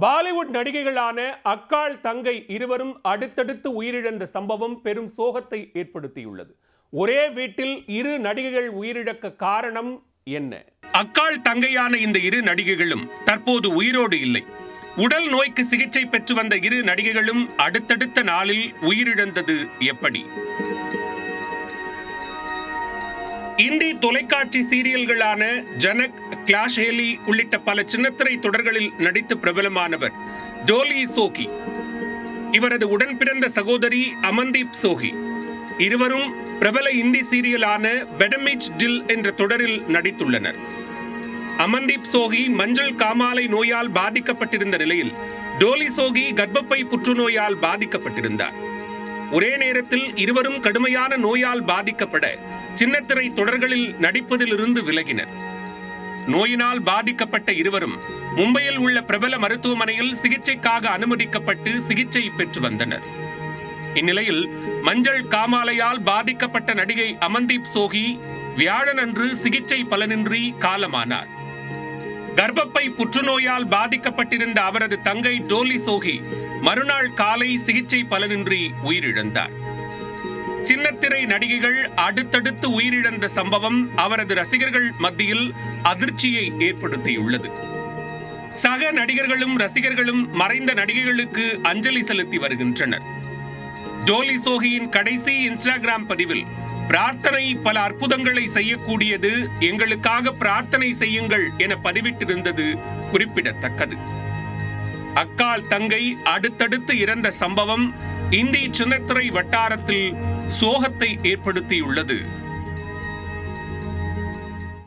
பாலிவுட் நடிகைகளான அக்காள் தங்கை இருவரும் அடுத்தடுத்து உயிரிழந்த சம்பவம் பெரும் சோகத்தை ஏற்படுத்தியுள்ளது. ஒரே வீட்டில் இரு நடிகைகள் உயிரிழக்க காரணம் என்ன? அக்காள் தங்கையான இந்த இரு நடிகைகளும் தற்போது உயிரோடு இல்லை. உடல் நோய்க்கு சிகிச்சை பெற்று வந்த இரு நடிகைகளும் அடுத்தடுத்த நாளில் உயிரிழந்தது எப்படி? இந்தி தொலைக்காட்சி சீரியல்களான ஜனக் கிளாஷ் ஹேலி உள்ளிட்ட பல சின்னத்திரை தொடர்களில் நடித்து பிரபலமானவர் ஜோலி சோகி. இவரது உடன் பிறந்த சகோதரி அமன்தீப் சோகி. இருவரும் பிரபல இந்தி சீரியலான பெடமிச் டில் என்ற தொடரில் நடித்துள்ளனர். அமன்தீப் சோகி மஞ்சள் காமாலை நோயால் பாதிக்கப்பட்டிருந்த நிலையில் டோலி சோகி கர்ப்பப்பை புற்றுநோயால் பாதிக்கப்பட்டிருந்தார். ஒரே நேரத்தில் இருவரும் கடுமையான நோயால் பாதிக்கப்பட சின்னத்திரை தொடர்களில் நடிப்பதிலிருந்து விலகினர். நோயினால் பாதிக்கப்பட்ட இருவரும் மும்பையில் உள்ள பிரபல மருத்துவமனையில் சிகிச்சைக்காக அனுமதிக்கப்பட்டு சிகிச்சை பெற்று வந்தனர். இந்நிலையில் மஞ்சள் காமாலையால் பாதிக்கப்பட்ட நடிகை அமன்தீப் சோகி வியாழனன்று சிகிச்சை பலனின்றி காலமானார். கர்ப்பப்பை புற்றுநோயால் பாதிக்கப்பட்டிருந்த அவரது தங்கை டோலி சோஹி மறுநாள் காலை சிகிச்சை பலனின்றி உயிரிழந்தார். சின்னத்திரை நடிகைகள் அடுத்தடுத்து உயிரிழந்த சம்பவம் அவரது ரசிகர்கள் மத்தியில் அதிர்ச்சியை ஏற்படுத்தியுள்ளது. சக நடிகர்களும் ரசிகர்களும் மறைந்த நடிகைகளுக்கு அஞ்சலி செலுத்தி வருகின்றனர். ஜோலி சோஹியின் கடைசி இன்ஸ்டாகிராம் பதிவில் பிரார்த்தனை பல அற்புதங்களை செய்யக்கூடியது எங்களுக்காக பிரார்த்தனை செய்யுங்கள் என பதிவிட்டிருந்தது குறிப்பிடத்தக்கது. அக்கால் தங்கை அடுத்தடுத்து இறந்த சம்பவம் இந்தி சின்னத்திரை வட்டாரத்தில் சோகத்தை ஏற்படுத்தியுள்ளது.